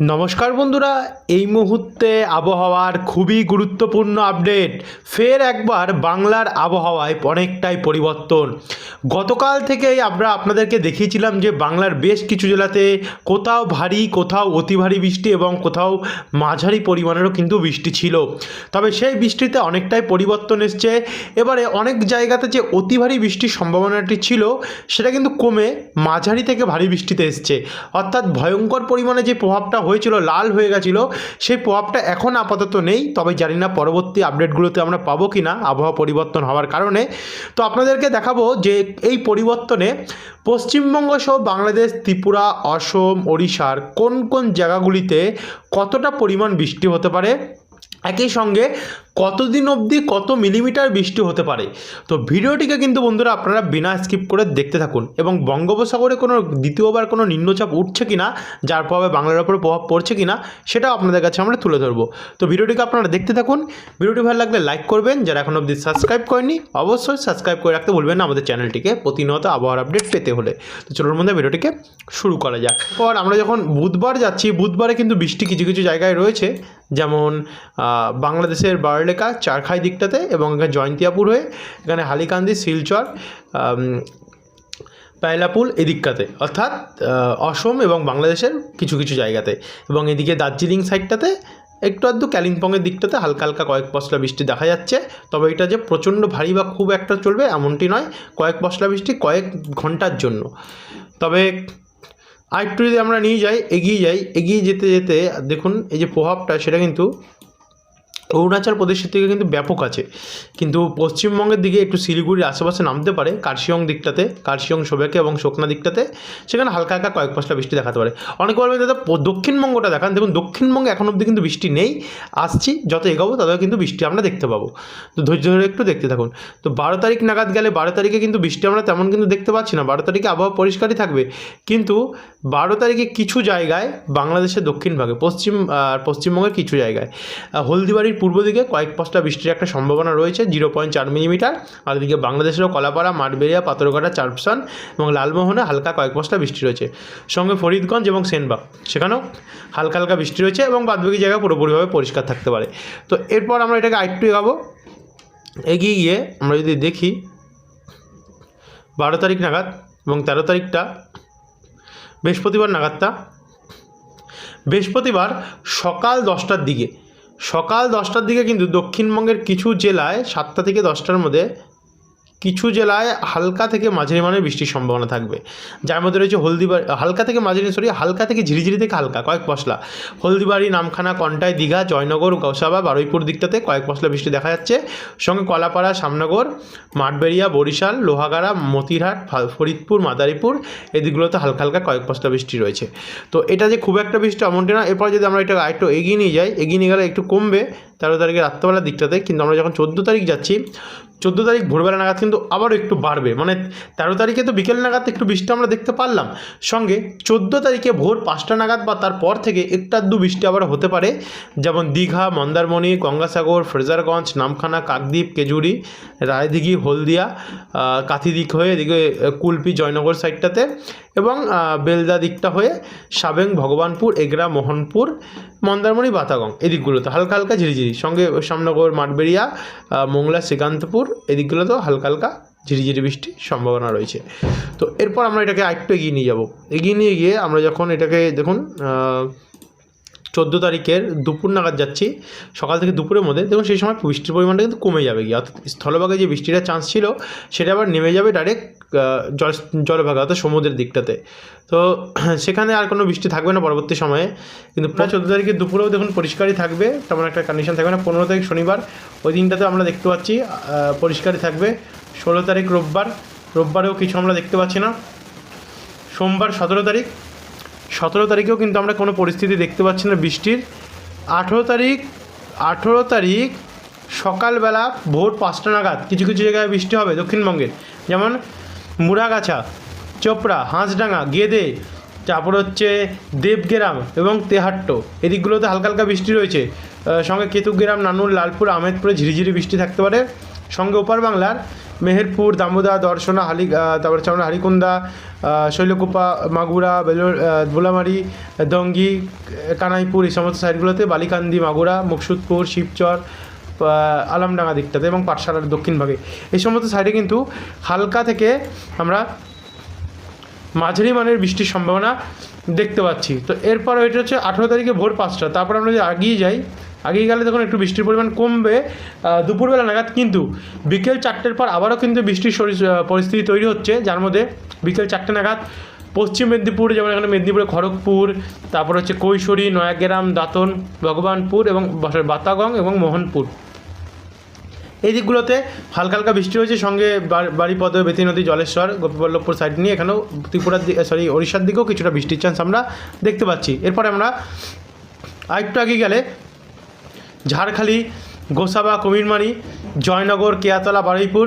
নমস্কার বন্ধুরা, এই মুহূর্তে আবহাওয়ার খুবই গুরুত্বপূর্ণ আপডেট। ফের একবার বাংলার আবহাওয়ায় অনেকটাই পরিবর্তন। গতকাল থেকেই আমরা আপনাদেরকে দেখিয়েছিলাম যে বাংলার বেশ কিছু জেলাতে কোথাও ভারী, কোথাও অতি ভারী বৃষ্টি এবং কোথাও মাঝারি পরিমাণেরও কিন্তু বৃষ্টি ছিল। তবে সেই বৃষ্টিতে অনেকটাই পরিবর্তন এসছে। এবারে অনেক জায়গাতে যে অতি ভারী বৃষ্টির সম্ভাবনাটি ছিল, সেটা কিন্তু কমে মাঝারি থেকে ভারী বৃষ্টিতে এসছে। অর্থাৎ ভয়ঙ্কর পরিমাণে যে প্রভাবটা হয়েছিল, লাল হয়ে গেছিল, সেই প্রভাবটা এখন আপাতত নেই। তবে জানি না পরবর্তী আপডেটগুলোতে আমরা পাবো কি না আবহাওয়া পরিবর্তন হওয়ার কারণে। তো আপনাদেরকে দেখাবো যে এই পরিবর্তনে পশ্চিমবঙ্গ সহ বাংলাদেশ, ত্রিপুরা, অসম, ওড়িশার কোন কোন জায়গাগুলিতে কতটা পরিমাণ বৃষ্টি হতে পারে? একই সঙ্গে কতদিন অবধি কত মিলিমিটার বৃষ্টি হতে পারে? তো ভিডিওটিকে কিন্তু বন্ধুরা আপনারা বিনা স্কিপ করে দেখতে থাকুন এবং বঙ্গোপসাগরে কোনো দ্বিতীয়বার কোনো নিম্নচাপ উঠছে কিনা, যার প্রভাবে বাংলার উপরে প্রভাব পড়ছে কিনা, সেটাও আপনাদের কাছে আমরা তুলে ধরবো। তো ভিডিওটিকে আপনারা দেখতে থাকুন। ভিডিওটি ভালো লাগলে লাইক করবেন। যারা এখন অবধি সাবস্ক্রাইব করেনি অবশ্যই সাবস্ক্রাইব করে রাখতে ভুলবেন না আমাদের চ্যানেলটিকে প্রতিনিয়ত আবহাওয়ার আপডেট পেতে হলে। তো চলুন মধ্যে ভিডিওটিকে শুরু করা যাক। পর আমরা যখন বুধবার যাচ্ছি, বুধবারে কিন্তু বৃষ্টি কিছু কিছু জায়গায় রয়েছে। যেমন বাংলাদেশের বাংলাদেশের বারলেখা চারখাই দিকটাতে এবং এখানে জয়ন্তিয়াপুর হয়ে এখানে হালিকান্দি, শিলচর পায়লাপুল এদিকটাতে। অর্থাৎ অসম এবং বাংলাদেশের কিছু কিছু জায়গাতে। এবং এদিকে দার্জিলিং সাইডটাতে একটু আধটু কালিম্পংয়ের দিকটাতে হালকা হালকা কয়েক পশলা বৃষ্টি দেখা যাচ্ছে। তবে এটা যে প্রচণ্ড ভারী বা খুব একটা চলবে এমনটি নয়, কয়েক পশলা বৃষ্টি কয়েক ঘণ্টার জন্য। তবে আরেকটু যদি আমরা নিয়ে যাই, এগিয়ে যাই, এগিয়ে যেতে যেতে দেখুন, এই যে প্রভাবটা সেটা কিন্তু অরুণাচল প্রদেশের থেকে কিন্তু ব্যাপক আছে। কিন্তু পশ্চিমবঙ্গের দিকে একটু শিলিগুড়ির আশেপাশে নামতে পারে, কার্শিয়ং দিকটাতে, কার্শিয়ং সোবেকে এবং শোকনা দিকটাতে, সেখানে হালকা হালকা কয়েক পশলা বৃষ্টি দেখাতে পারে। অনেকে বলবেন, দাদা দক্ষিণবঙ্গটা দেখান। দেখুন, দক্ষিণবঙ্গে এখন অবধি কিন্তু বৃষ্টি নেই। আসছি, যত এগোবো, তত কিন্তু বৃষ্টি আমরা দেখতে পাবো। তো ধৈর্য ধরে একটু দেখতে থাকুন। তো বারো তারিখ নাগাদ গেলে বারো তারিখে কিন্তু বৃষ্টি আমরা তেমন কিন্তু দেখতে পাচ্ছি না। বারো তারিখে আবহাওয়া পরিষ্কারই থাকবে। কিন্তু বারো তারিখে কিছু জায়গায়, বাংলাদেশের দক্ষিণ ভাগে, পশ্চিম আর পশ্চিমবঙ্গের কিছু জায়গায় হলদিবাড়ির পূর্ব দিকে কয়েক পাঁচটা বৃষ্টির একটা সম্ভাবনা রয়েছে, জিরো পয়েন্ট চার মিলিমিটার। আর এদিকে বাংলাদেশেরও কলাপাড়া, মাঠবেড়িয়া, পাথরঘাটা চারপসান এবং লালমোহনে হালকা কয়েক পাঁচটা বৃষ্টি রয়েছে। সঙ্গে ফরিদগঞ্জ এবং সেনবাগ, সেখানেও হালকা হালকা বৃষ্টি রয়েছে এবং বাদবাকি জায়গা পুরোপুরিভাবে পরিষ্কার থাকতে পারে। তো এরপর আমরা এটাকে আরেকটু এগাবো। এগিয়ে গিয়ে আমরা যদি দেখি, বারো তারিখ নাগাদ এবং তেরো তারিখটা, বৃহস্পতিবার নাগাদটা। বৃহস্পতিবার সকাল দশটার দিকে সকাল দশটার দিকে কিন্তু দক্ষিণবঙ্গের কিছু জেলায় সাতটা থেকে দশটার মধ্যে কিছু জেলায় হালকা থেকে মাঝারি মানের বৃষ্টির সম্ভাবনা থাকবে। যার মধ্যে রয়েছে হলদিবাড়ি, হালকা থেকে মাঝারি সরি হালকা থেকে ঝিরিঝিরি থেকে হালকা, কয়েক পশলা হলদিবাড়ি, নামখানা, কন্টাই, দীঘা, জয়নগর গৌসাবা বারুইপুর দিকটাতে কয়েক পশলা বৃষ্টি দেখা যাচ্ছে। সঙ্গে কলাপাড়া শ্যামনগর মাঠবেড়িয়া, বরিশাল, লোহাগাড়া, মতিরহাট ফরিদপুর, মাদারীপুর এদিকগুলোতে হালকা হালকা কয়েক পশলা বৃষ্টি রয়েছে। তো এটা যে খুব একটা বৃষ্টি এমনটি না, এরপর যদি আমরা এটা আরেকটু এগিয়ে নিয়ে যাই, এগিয়ে নিয়ে গেলে একটু কমবে। তেরো তারিখে রাত্রেবেলার দিকটাতে, কিন্তু আমরা যখন চোদ্দ তারিখ যাচ্ছি, চোদ্দ তারিখ ভোরবেলা নাগাদ কিন্তু আবারও একটু বাড়বে। মানে তেরো তারিখে তো বিকেল নাগাদ একটু বৃষ্টি আমরা দেখতে পারলাম। সঙ্গে চোদ্দ তারিখে ভোর পাঁচটা নাগাদ বা তারপর থেকে একটা দু বৃষ্টি আবার হতে পারে। যেমন দীঘা, মন্দারমণি, গঙ্গাসাগর, ফ্রেজারগঞ্জ, নামখানা, কাকদ্বীপ, কেজুরি, রায়দিঘি, হলদিয়া কাথিদিক হয়ে এদিকে কুলপি, জয়নগর সাইডটাতে এবং বেলদা দিকটা হয়ে সাবেং, ভগবানপুর, এগরা, মোহনপুর, মন্দারমণি, বাতাগং এদিকগুলোতে হালকা হালকা ঝিরিঝিরি। সঙ্গে শ্যামনগর, মাঠবেড়িয়া মোংলা, শ্রীকান্তপুর এদিকগুলোতেও হালকা হালকা ঝিরিঝিরি বৃষ্টির সম্ভাবনা রয়েছে। তো এরপর আমরা এটাকে আরেকটু এগিয়ে নিয়ে যাব। এগিয়ে নিয়ে গিয়ে আমরা যখন এটাকে দেখুন চোদ্দ তারিখের দুপুর নাগাদ যাচ্ছি সকাল থেকে দুপুরের মধ্যে দেখুন সেই সময় বৃষ্টির পরিমাণটা কিন্তু কমে যাবে গিয়ে অর্থাৎ স্থলভাগে যে বৃষ্টিটা চান্স ছিল সেটা আবার নেমে যাবে ডাইরেক্ট জল জলভাগে অর্থাৎ সমুদ্রের দিকটাতে। তো সেখানে আর কোনো বৃষ্টি থাকবে না পরবর্তী সময়ে কিন্তু প্রায় চোদ্দ তারিখের দুপুরেও দেখুন পরিষ্কারই থাকবে তেমন একটা কন্ডিশন থাকবে না। পনেরো তারিখ শনিবার ওই দিনটাতে আমরা দেখতে পাচ্ছি পরিষ্কারই থাকবে। ষোলো তারিখ রোববার রোববারেও কিছু আমরা দেখতে পাচ্ছি না। সোমবার সতেরো তারিখ সতেরো তারিখেও কিন্তু আমরা কোনো পরিস্থিতি দেখতে পাচ্ছি না বৃষ্টির। আঠেরো তারিখ আঠেরো তারিখ সকালবেলা ভোর পাঁচটা নাগাদ কিছু কিছু জায়গায় বৃষ্টি হবে দক্ষিণবঙ্গের। যেমন মুড়াগাছা, চোপড়া, হাঁসডাঙ্গা, গেদে, তারপর হচ্ছে দেবগ্রাম এবং তেহাট্ট। এদিকগুলোতে হালকা হালকা বৃষ্টি রয়েছে। সঙ্গে কেতুগ্রাম, নানুর, লালপুর আহমেদপুরে ঝিরিঝিরি বৃষ্টি থাকতে পারে। সঙ্গে ওপার বাংলার মেহেরপুর দামোদা দর্শনা হালি তারপরে আমরা হারিকুন্দা শৈলকুপা মাগুরা বেলোর আহ, ভোলামারি দঙ্গি কানাইপুর এই সমস্ত সাইডগুলোতে বালিকান্দি মাগুরা মুকসুদপুর শিবচর আলামডাঙ্গা দিকটাতে এবং পাঠশালার দক্ষিণ ভাগে। এই সমস্ত সাইডে কিন্তু হালকা থেকে আমরা মাঝারি মানের বৃষ্টির সম্ভাবনা দেখতে পাচ্ছি। তো এরপর এটা হচ্ছে আঠেরো তারিখে ভোর পাঁচটা। তারপর আমরা যদি আগিয়ে যাই আগিয়ে গেলে তখন একটু বৃষ্টির পরিমাণ কমবে দুপুরবেলা নাগাদ কিন্তু বিকেল চারটের পর আবারও কিন্তু বৃষ্টির পরিস্থিতি তৈরি হচ্ছে। যার মধ্যে বিকেল চারটে নাগাদ পশ্চিম মেদিনীপুর, যেমন এখানে মেদিনীপুরে খড়গপুর, তারপর হচ্ছে কৈশোরী, নয়াগ্রাম, দাঁতন, ভগবানপুর এবং বাতাগং এবং মোহনপুর। এই দিকগুলোতে হালকা হালকা বৃষ্টি হয়েছে, সঙ্গে বাড়িপদ বেতি নদী, জলেশ্বর, গোপীবল্লভপুর সাইড নিয়ে এখানেও ত্রিপুরার সরি ওড়িশার দিকেও কিছুটা বৃষ্টির চান্স আমরা দেখতে পাচ্ছি। এরপরে আমরা আরেকটু আগে গেলে ঝাড়খালি, গোসাবা, কুমিরমারি, জয়নগর, কেয়াতলা, বারুইপুর,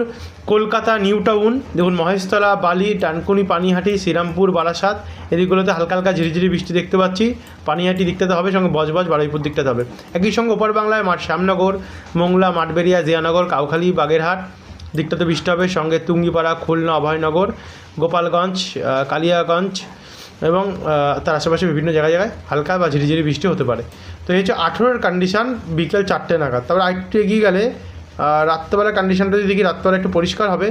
কলকাতা নিউ টাউন দেখুন মহেশতলা, বালি টানকুনি পানিহাটি, শ্রীরামপুর, বারাসাত এদিকগুলোতে হালকা হালকা ঝিরিঝিরি বৃষ্টি দেখতে পাচ্ছি। পানিহাটি দিকটাতে হবে, সঙ্গে বজবজ বারুইপুর দিকটাতে হবে। একই সঙ্গে ওপর বাংলায় মাঠ শ্যামনগর, মোংলা, মাঠবেরিয়া, জিয়ানগর, কাউখালী, বাগেরহাট দিকটাতে বৃষ্টি হবে। সঙ্গে তুঙ্গিপাড়া, খুলনা, অভয়নগর, গোপালগঞ্জ কালিয়াগঞ্জ এবং তার আশেপাশে বিভিন্ন জায়গায় জায়গায় হালকা বা ঝিরিঝিরি বৃষ্টি হতে পারে। তো এই হচ্ছে আঠেরোর কন্ডিশান বিকেল চারটে নাগাদ। তারপর আরেকটু এগিয়ে গেলে রাত্রেবেলার কন্ডিশানটা যদি দেখি, রাত্রেবেলা একটু পরিষ্কার হবে।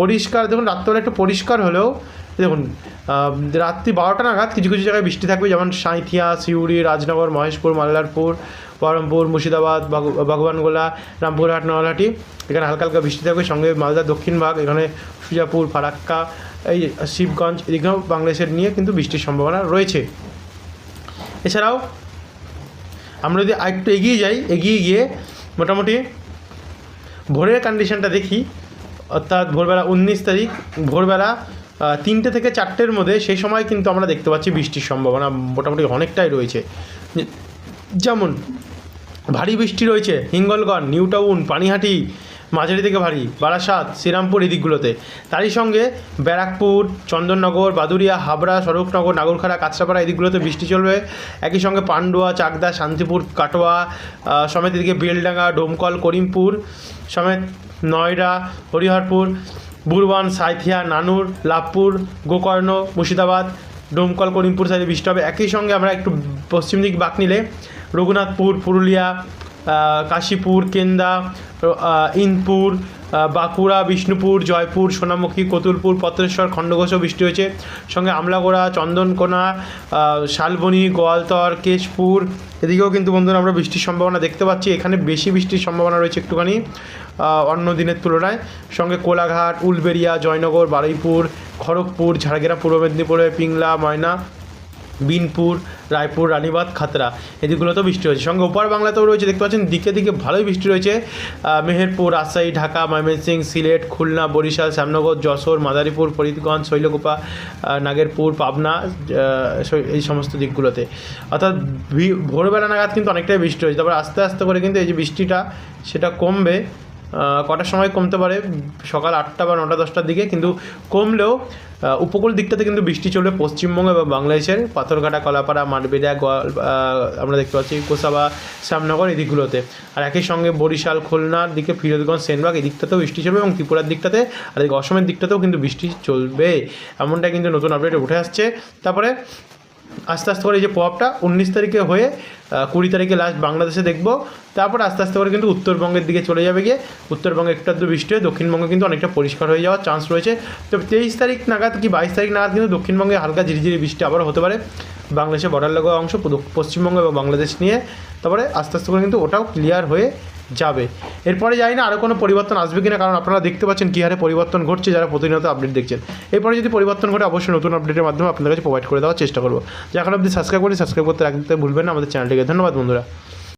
পরিষ্কার, দেখুন, রাত্রেবেলা একটু পরিষ্কার হলেও, দেখুন রাত্রি বারোটা নাগাদ কিছু কিছু জায়গায় বৃষ্টি থাকবে। যেমন সাঁইথিয়া, সিউড়ি, রাজনগর, মহেশপুর মাল্লারপুর বহরমপুর, মুর্শিদাবাদ ভগবানগোলা রামপুরহাট নওয়ালহাটি এখানে হালকা হালকা বৃষ্টি থাকবে। সঙ্গে মালদার দক্ষিণ ভাগ, এখানে সুজাপুর, ফারাক্কা এই শিবগঞ্জ এদিকেও বাংলাদেশের নিয়ে কিন্তু বৃষ্টির সম্ভাবনা রয়েছে। এছাড়াও আমরা যদি আরেকটু এগিয়ে যাই, এগিয়ে গিয়ে মোটামুটি ভোরের কন্ডিশনটা দেখি, অর্থাৎ ভোরবেলা উনিশ তারিখ, ভোরবেলা তিনটে থেকে চারটের মধ্যে সেই সময় কিন্তু আমরা দেখতে পাচ্ছি বৃষ্টির সম্ভাবনা মোটামুটি অনেকটাই রয়েছে। যেমন ভারী বৃষ্টি রয়েছে হিঙ্গলগঞ্জ নিউ টাউন পানিহাটি মাঝারি থেকে ভারী, বারাসাত, শ্রীরামপুর এই দিকগুলোতে। তারই সঙ্গে ব্যারাকপুর, চন্দননগর বাদুরিয়া হাবড়া স্বরূপনগর নাগরখাড়া কাঁচরাপাড়া এই দিকগুলোতে বৃষ্টি চলবে। একই সঙ্গে পান্ডুয়া, চাকদা, শান্তিপুর, কাটোয়া সমেত এদিকে বেলডাঙ্গা, ডোমকল, করিমপুর, সমেত নয়ডা, হরিহরপুর, বুরবান, সাঁইথিয়া, নানুর, লাভপুর, গোকর্ণ, মুর্শিদাবাদ, ডোমকল, করিমপুর সাইডে বৃষ্টি হবে। একই সঙ্গে আমরা একটু পশ্চিম দিক বাঁক নিলে রঘুনাথপুর, পুরুলিয়া কাশীপুর, কেন্দা ইনপুর বাঁকুড়া, বিষ্ণুপুর, জয়পুর, সোনামুখী, কতুলপুর, পত্রেশ্বর, খণ্ডঘোষও বৃষ্টি হয়েছে। সঙ্গে আমলাগোড়া, চন্দনকোনা শালবনি, গোয়ালতর, কেশপুর, এদিকেও কিন্তু বন্ধুরা আমরা বৃষ্টির সম্ভাবনা দেখতে পাচ্ছি। এখানে বেশি বৃষ্টির সম্ভাবনা রয়েছে একটুখানি অন্য দিনের তুলনায়। সঙ্গে কোলাঘাট, উলবেড়িয়া, জয়নগর, বারুইপুর, খড়গপুর, ঝাড়গ্রাম, পূর্ব মেদিনীপুরে, পিংলা, ময়না বিনপুর, রায়পুর রানীবাদ খাতরা এদিকগুলোতেও বৃষ্টি হয়েছে। সঙ্গে ওপার বাংলাতেও রয়েছে, দেখতে পাচ্ছেন, দিকে দিকে ভালোই বৃষ্টি রয়েছে। মেহেরপুর, রাজশাহী, ঢাকা ময়মনসিংহ সিলেট, খুলনা, বরিশাল, শ্যামনগর, যশোর, মাদারীপুর, ফরিদগঞ্জ, শৈলকুপা নাগেরপুর, পাবনা এই সমস্ত দিকগুলোতে। অর্থাৎ ভোরবেলা নাগাদ কিন্তু অনেকটাই বৃষ্টি হয়েছে। তারপর আস্তে আস্তে করে কিন্তু এই যে বৃষ্টিটা, সেটা কমবে। কটার সময় কমতে পারে? সকাল আটটা বা নটা, দশটার দিকে, কিন্তু কমলেও উপকূল দিকটাতে কিন্তু বৃষ্টি চলবে। পশ্চিমবঙ্গ এবং বাংলাদেশের পাথরঘাটা, কলাপাড়া গোয়াল আমরা দেখতে পাচ্ছি কোসাবা শ্যামনগর এদিকগুলোতে। আর একই সঙ্গে বরিশাল, খুলনার দিকে ফিরোজগঞ্জ, সেনবাগ এই দিকটাতেও বৃষ্টি চলবে এবং ত্রিপুরার দিকটাতে আর অসমের দিকটাতেও কিন্তু বৃষ্টি চলবে। এমনটা কিন্তু নতুন আপডেট উঠে আসছে। তারপরে আস্তে আস্তে করে এই যে প্রভাবটা উনিশ তারিখে হয়ে কুড়ি তারিখে লাস্ট বাংলাদেশে দেখব। তারপর আস্তে আস্তে করে কিন্তু উত্তরবঙ্গের দিকে চলে যাবে গিয়ে। উত্তরবঙ্গে একটু আধটু বৃষ্টি হয়ে দক্ষিণবঙ্গে কিন্তু অনেকটা পরিষ্কার হয়ে যাওয়ার চান্স রয়েছে। তো তেইশ তারিখ নাগাদ কি বাইশ তারিখ নাগাদ কিন্তু দক্ষিণবঙ্গে হালকা ঝিরিঝিরি বৃষ্টি আবারও হতে পারে। বাংলাদেশে বর্ডার লাগোয়া অংশ পশ্চিমবঙ্গ এবং বাংলাদেশ নিয়ে। তারপরে আস্তে আস্তে করে কিন্তু ওটাও ক্লিয়ার হয়ে যাবে। এরপরে যাই না আরও কোনো পরিবর্তন আসবে কিনা, কারণ আপনারা দেখতে পাচ্ছেন কী হারে পরিবর্তন ঘটছে, যারা প্রতিনিয়ত আপডেট দেখছেন। এরপরে যদি পরিবর্তন ঘটে, অবশ্যই নতুন আপডেটের মাধ্যমে আপনাদের কাছে প্রোভাইড করে দেওয়ার চেষ্টা করব। যে এখন আপনি সাবস্ক্রাইব করি সাবস্ক্রাইব করতে রাখতে ভুলবেন না। আমাদের চ্যানেলটিকে ধন্যবাদ বন্ধুরা।